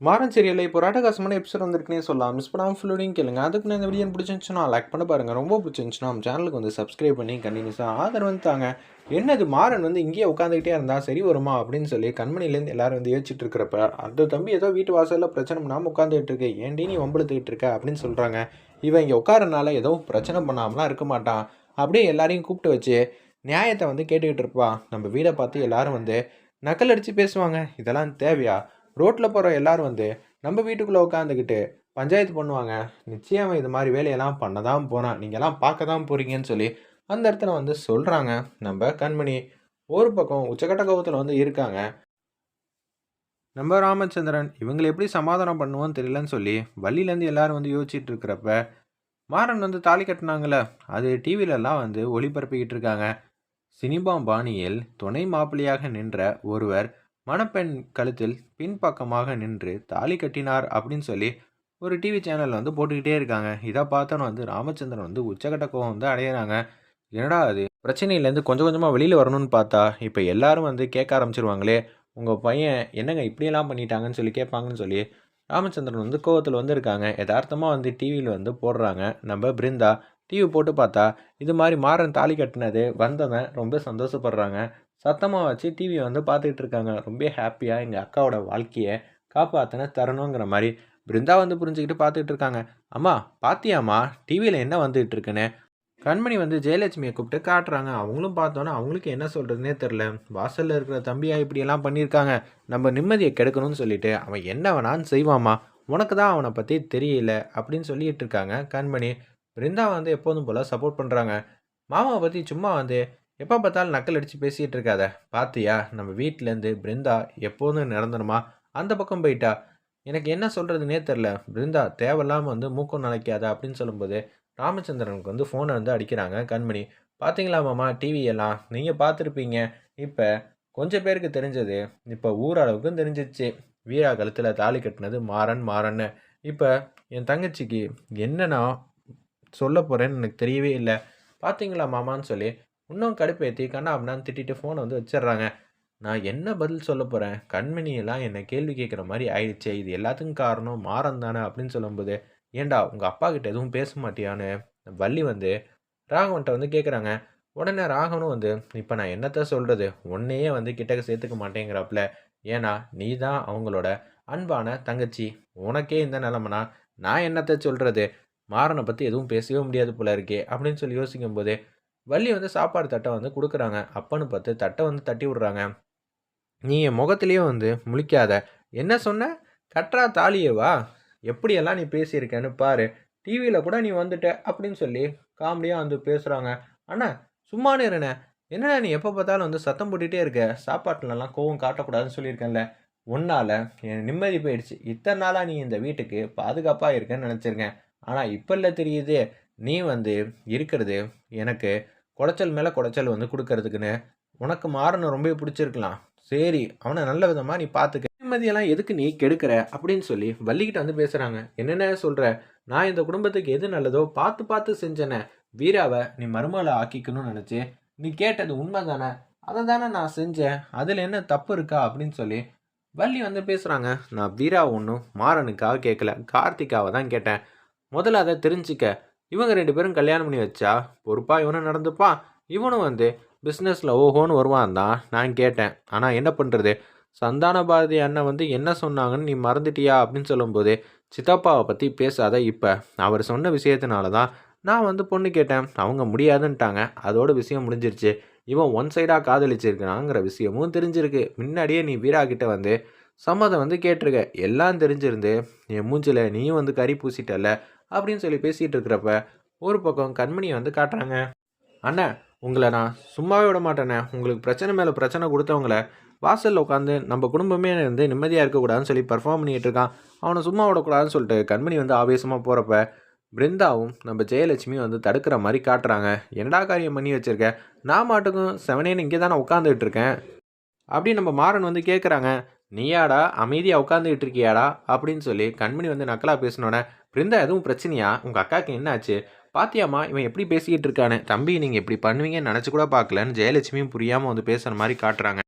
மாறன் சீரியலில் இப்போ ராட்டகாசமான எபிசோட் வந்திருக்குனே சொல்லலாம். மிஸ் பண்ணாமல் ஃபுல்லோடையும் கேளுங்க. அதுக்கு நான் இந்த வீடியோ பிடிச்சிருந்துச்சுன்னா லைக் பண்ண பாருங்கள் ரொம்ப பிடிச்சிருந்துச்சுன்னா நம்ம சேனலுக்கு வந்து சப்ஸ்கிரைப் பண்ணி கண்டினியூஸாக ஆதரவு வந்து தாங்க. என்னது மாறன் வந்து இங்கேயே உட்காந்துக்கிட்டே இருந்தால் சரி வருமா அப்படின்னு சொல்லி கண்மணிலேருந்து எல்லாரும் வந்து யோசிச்சுட்டு இருக்கிறப்ப அந்த தம்பி ஏதோ வீட்டு வாசலில் பிரச்சனை பண்ணாமல் உட்காந்துட்டு இருக்கு. ஏன்டி நீ வம்பளுத்துக்கிட்டு இருக்க அப்படின்னு சொல்கிறாங்க இவன் இங்கே உட்காரனால ஏதோ பிரச்சனை பண்ணாமலாம் இருக்க மாட்டான். அப்படியே எல்லாரையும் கூப்பிட்டு வச்சு நியாயத்தை வந்து கேட்டுக்கிட்டு இருப்பான் நம்ம வீடை பார்த்து எல்லாரும் வந்து நக்கல் அடித்து பேசுவாங்க. இதெல்லாம் தேவையா? ரோட்டில் போகிற எல்லாரும் வந்து நம்ம வீட்டுக்குள்ளே உட்காந்துக்கிட்டு பஞ்சாயத்து பண்ணுவாங்க. நிச்சயம் இது மாதிரி வேலையெல்லாம் பண்ண தான் போகிறான் நீங்கள்லாம் பார்க்க தான் போகிறீங்கன்னு சொல்லி அந்த இடத்துல வந்து சொல்கிறாங்க நம்ம கண்மணி ஒரு பக்கம் உச்சக்கட்ட கோபத்தில் வந்து இருக்காங்க. நம்ம ராமச்சந்திரன் இவங்களை எப்படி சமாதானம் பண்ணுவோன்னு தெரியலன்னு சொல்லி வள்ளியிலேருந்து எல்லாரும் வந்து யோசிச்சுட்டு இருக்கிறப்ப மாறன் வந்து தாலி கட்டினாங்களே அது டிவிலெல்லாம் வந்து ஒளிபரப்பிக்கிட்டு இருக்காங்க. சினிமா பாணியில் துணை மாப்பிள்ளையாக நின்ற ஒருவர் மணப்பெண் கழுத்தில் பின்பக்கமாக நின்று தாலி கட்டினார் அப்படின்னு சொல்லி ஒரு டிவி சேனலில் வந்து போட்டுக்கிட்டே இருக்காங்க. இதை பார்த்தோன்னு வந்து ராமச்சந்திரன் வந்து உச்சக்கட்ட கோவம் வந்து அடையிறாங்க. என்னடா அது பிரச்சனையிலேருந்து கொஞ்சம் கொஞ்சமாக வெளியில் வரணும்னு பார்த்தா இப்போ எல்லாரும் வந்து கேட்க ஆரம்பிச்சிருவாங்களே உங்கள் பையன் என்னங்க இப்படியெல்லாம் பண்ணிட்டாங்கன்னு சொல்லி கேட்பாங்கன்னு சொல்லி ராமச்சந்திரன் வந்து கோவத்தில் வந்து இருக்காங்க. யதார்த்தமாக வந்து டிவியில் வந்து போடுறாங்க. நம்ம பிருந்தா டிவி போட்டு பார்த்தா இது மாதிரி மாறன் தாலி கட்டினது வந்தவன் ரொம்ப சந்தோஷப்படுறாங்க. சத்தமாக வச்சு டிவியை வந்து பார்த்துக்கிட்டு இருக்காங்க. ரொம்ப ஹாப்பியாக எங்கள் அக்காவோட வாழ்க்கையை காப்பாற்றின தரணுங்கிற மாதிரி பிருந்தா வந்து புரிஞ்சுக்கிட்டு பார்த்துக்கிட்டு இருக்காங்க. அம்மா பாத்தியாம்மா? டிவியில் என்ன வந்துகிட்டு இருக்குன்னு? கண்மணி வந்து ஜெயலட்சுமியை கூப்பிட்டு காட்டுறாங்க. அவங்களும் பார்த்தோன்னா அவங்களுக்கு என்ன சொல்கிறதுனே தெரில வாசலில் இருக்கிற தம்பியா இப்படியெல்லாம் பண்ணியிருக்காங்க. நம்ம நிம்மதியை கெடுக்கணும்னு சொல்லிட்டு அவன் என்ன வேணான்னு செய்வாமா உனக்கு தான் அவனை பற்றி தெரியல அப்படின்னு சொல்லிட்டு இருக்காங்க கண்மணி. பிருந்தா வந்து எப்போதும் போல் சப்போர்ட் பண்ணுறாங்க மாமாவை பற்றி சும்மா வந்து எப்போ பார்த்தாலும் நக்கல் அடித்து பேசிகிட்டு இருக்காத. பார்த்தியா நம்ம வீட்டிலேருந்து பிருந்தா எப்போதும் நிரந்தரமா அந்த பக்கம் போயிட்டா? எனக்கு என்ன சொல்கிறதுனே தெரில. பிருந்தா தேவையில்லாமல் வந்து மூக்கம் நினைக்காத அப்படின்னு சொல்லும்போது ராமச்சந்திரனுக்கு வந்து ஃபோனை வந்து அடிக்கிறாங்க கண்மணி. பார்த்தீங்களா மாமா டிவியெல்லாம் நீங்கள் பார்த்துருப்பீங்க இப்போ கொஞ்சம் பேருக்கு தெரிஞ்சது. இப்போ ஊரளவுக்கும் தெரிஞ்சிச்சு. வீரா கழுத்தில் தாலி கட்டினது மாறன் மாறன்னு. இப்போ என் தங்கச்சிக்கு என்ன நான் சொல்ல போகிறேன்னு எனக்கு தெரியவே இல்லை. பார்த்தீங்களா மாமான்னு சொல்லி? இன்னும் கடுப்பேற்றி கண்ணா அப்படின்னு திட்டிட்டு ஃபோனை வந்து வச்சிடுறாங்க நான் என்ன பதில் சொல்ல போகிறேன் கண்மணியெல்லாம் என்னை கேள்வி கேட்குற மாதிரி ஆயிடுச்சே. இது எல்லாத்துக்கும் காரணம் மாறம் தானே அப்படின்னு சொல்லும்போது ஏண்டா உங்கள் அப்பா கிட்ட எதுவும் பேச மாட்டியான்னு? வள்ளி வந்து ராகவன்ட்ட வந்து கேட்குறாங்க உடனே ராகவனும் வந்து இப்போ நான் என்னத்த சொல்கிறது உன்னையே வந்து கிட்டக்க சேர்த்துக்க மாட்டேங்கிறாப்புல ஏன்னா நீ தான் அவங்களோட அன்பான தங்கச்சி. உனக்கே இந்த நிலமனா நான் என்னத்த சொல்கிறது மாறனை பற்றி எதுவும் பேசவே முடியாது போல இருக்கே. அப்படின்னு சொல்லி யோசிக்கும் போது வள்ளி வந்து சாப்பாடு தட்டை வந்து கொடுக்குறாங்க. அப்பன்னு பார்த்து தட்டை வந்து தட்டி விட்றாங்க. நீ என் முகத்திலேயே வந்து முழிக்காத. என்ன சொன்ன? கட்டுறா தாலியேவா எப்படியெல்லாம் நீ பேசியிருக்கேன்னு பாரு. டிவியில் கூட நீ வந்துட்ட அப்படின்னு சொல்லி காமெடியாக வந்து பேசுகிறாங்க அண்ணா சும்மானு இருண்ணே. என்னடா நீ எப்போ பார்த்தாலும் வந்து சத்தம் போட்டுகிட்டே இருக்க? சாப்பாட்டுலலாம் கோவம் காட்டக்கூடாதுன்னு சொல்லியிருக்கேன்ல. உன்னால் என் நிம்மதி போயிடுச்சு. இத்தனை நாளாக நீ இந்த வீட்டுக்கு பாதுகாப்பாக இருக்கேன்னு நினச்சிருக்கேன். ஆனால் இப்போ இல்லை தெரியுது. நீ வந்து இருக்கிறது எனக்கு குடைச்சல் மேலே குடைச்சல் வந்து கொடுக்கறதுக்குன்னு உனக்கு மாறனை ரொம்ப பிடிச்சிருக்கலாம். சரி அவனை நல்ல விதமாக நீ பார்த்துக்க நிம்மதியெல்லாம் எதுக்கு நீ கெடுக்கிற? அப்படின்னு சொல்லி வள்ளிக்கிட்ட வந்து பேசுகிறாங்க என்னென்ன சொல்கிற நான் இந்த குடும்பத்துக்கு எது நல்லதோ பார்த்து பார்த்து செஞ்சேனே. வீராவை நீ மருமகளை ஆக்கிக்கணும்னு நினச்சி நீ கேட்டது உண்மை தானே அதை தானே நான் செஞ்சேன். அதில் என்ன தப்பு இருக்கா? அப்படின்னு சொல்லி வள்ளி வந்து பேசுகிறாங்க நான் வீரா ஒன்றும் மாறனுக்காக கேட்கல கார்த்திகாவை தான் கேட்டேன். முதல்ல அதை தெரிஞ்சுக்க. இவங்க ரெண்டு பேரும் கல்யாணம் பண்ணி வச்சா பொறுப்பாக இவனும் நடந்துப்பான் இவனும் வந்து பிஸ்னஸில் ஓஹோன்னு வருவான் தான் நான் கேட்டேன். ஆனால் என்ன பண்ணுறது சந்தான பாரதி அண்ணன் வந்து என்ன சொன்னாங்கன்னு நீ மறந்துட்டியா அப்படின்னு சொல்லும்போது சித்தப்பாவை பற்றி பேசாத இப்போ. அவர் சொன்ன விஷயத்தினால தான் நான் வந்து பொண்ணு கேட்டேன். அவங்க முடியாதுன்ட்டாங்க. அதோட விஷயம் முடிஞ்சிருச்சு. இவன் ஒன் சைடாக காதலிச்சிருக்கிறாங்கிற விஷயமும் தெரிஞ்சிருக்கு. முன்னாடியே நீ வீரா கிட்ட வந்து சம்மதம் வந்து கேட்டிருக்க. எல்லாம் தெரிஞ்சிருந்து என் மூஞ்சில் நீயும் வந்து கறி பூசிட்டல அப்படின்னு சொல்லி பேசிகிட்டு இருக்கிறப்ப ஒரு பக்கம் கண்மணியை வந்து காட்டுறாங்க அண்ணா உங்களை நான் சும்மாவே விட மாட்டேனே. உங்களுக்கு பிரச்சனை மேலே பிரச்சனை கொடுத்தவங்கள வாசலில் உட்காந்து நம்ம குடும்பமே வந்து நிம்மதியாக இருக்கக்கூடாதுன்னு சொல்லி பர்ஃபார்ம் பண்ணிகிட்டு இருக்கான். அவனை சும்மா விடக்கூடாதுன்னு சொல்லிட்டு கண்மணி வந்து ஆவேசமாக போகிறப்ப பிருந்தாவும் நம்ம ஜெயலட்சுமியும் வந்து தடுக்கிற மாதிரி காட்டுறாங்க. என்னடா காரியம் பண்ணி வச்சுருக்க? நான் மாட்டுக்கும் செவனேன்னு இங்கே தானே உட்காந்துக்கிட்டு இருக்கேன். அப்படி நம்ம மாறன் வந்து கேட்குறாங்க நீயாடா அமைதியாக உட்காந்துக்கிட்டு இருக்கியாடா? அப்படின்னு சொல்லி கண்மணி வந்து நக்கலாக பேசினோடனே பிருந்தா எதுவும் பிரச்சனையா? உங்கள் அக்காவுக்கு என்னாச்சு? பாத்தியாமா இவன் எப்படி பேசிக்கிட்டு இருக்கானே? தம்பி நீங்கள் இப்படி பண்ணுவீங்கன்னு நினச்சி கூட பார்க்கலன்னு ஜெயலட்சுமியும் புரியாமல் வந்து பேசுகிற மாதிரி காட்டுறாங்க.